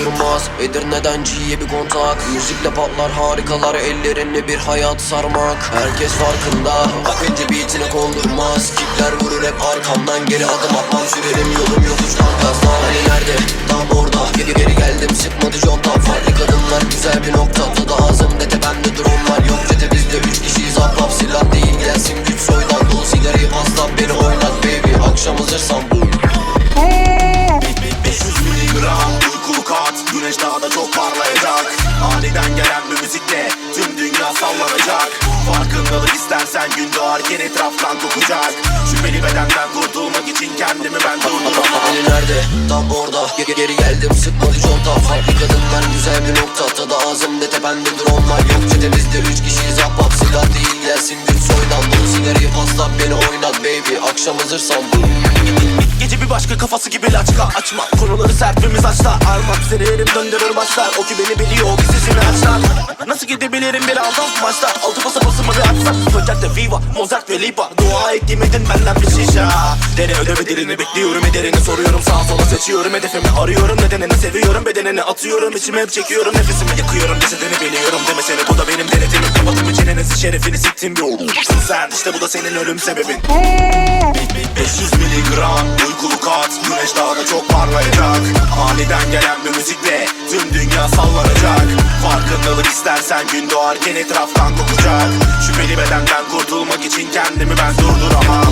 durmaz. Edirne'den G'ye bir kontak. Müzikle patlar harikalar ellerini bir hayat sarmak. Herkes farkında. Akıncı beatine kondurmaz. Kickler vurur hep arkamdan. Geri adım atmam. Sürerim yolum yokuştan gazla Hani nerede? Tam orada. Geri geri geldim. Sıkmadı contam Farklı kadınlar güzel bir nokta. Tadı ağzımda tepemde drone Yok çete bizde üç kişiyiz. Ahbap Silah değil. Gelsin güç soydan Dolu sigarayı pasla. Beni oynat baby. Akşam hazırsan bu 500 miligram. uykulu Güneş daha da çok parlayacak Aniden gelen bir müzikle Tüm dünya sallanacak. Farkındalık istersen gün doğarken etraftan kokacak Şüpheli bedenden kurtulmak için kendimi ben durduramam Hani nerede? Tam orada. Geri geri geldim sıkmadı conta Farklı kadınlar güzel bir nokta. Tadı ağzımda tepemde dronlar. Yok çetemizde üç kişiyiz. Ahbap Silah değil gelsin güç soydan. Dolu sigarayı pasla beni oynat baby. Akşam hazırsan bu Gece bir başka kafası gibi laçka açma. Konuları sert ve mizaçta Armak seni elim döndürür başlar O ki beni biliyor o ki sesini açlar Nasıl gidebilirim bir aldan maçta Altı basa basımı bir açsam Project Viva, Mozart ve Lipa. Dua ettiğim edin benden bir şişe. Dene ödeme dilini bekliyorum ederini soruyorum. Sağa sola seçiyorum hedefimi arıyorum. Nedenini seviyorum bedenini atıyorum içime hep çekiyorum Nefesimi yakıyorum cesedini biliyorum. Demesene bu da benim denetimim. Kapatıp çenenizi şerefini siktim bir olursun sen İşte bu da senin ölüm sebebin. 500 miligram uykulu kat Güneş daha da çok parlayacak. Aniden gelen bir müzikle Tüm dünya sallanacak. Farkındalık istersen gün doğarken etraftan kokacak. Şüpheli bedenden kurtulmak için kendimi ben durduramam